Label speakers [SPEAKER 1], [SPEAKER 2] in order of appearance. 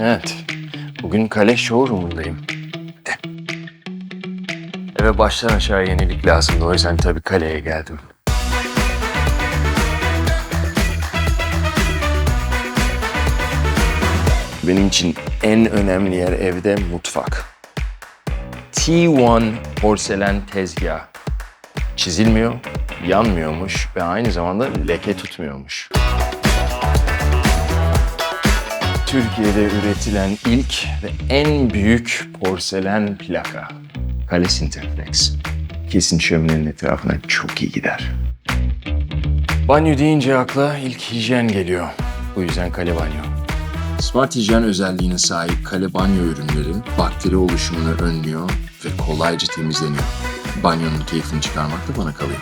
[SPEAKER 1] Evet. Bugün kale showroom'undayım. De. Eve baştan aşağı yenilik lazımdı. O yüzden tabii kaleye geldim. Benim için en önemli yer evde mutfak. T1 porselen tezgah. Çizilmiyor, yanmıyormuş ve aynı zamanda leke tutmuyormuş. Türkiye'de üretilen ilk ve en büyük porselen plaka. Kale Sinterflex. Kesin şöminenin etrafına çok iyi gider. Banyo deyince akla ilk hijyen geliyor. Bu yüzden kale banyo. Smart hijyen özelliğine sahip kale banyo ürünleri bakteri oluşumunu önlüyor ve kolayca temizleniyor. Banyonun keyfini çıkarmak da bana kalıyor.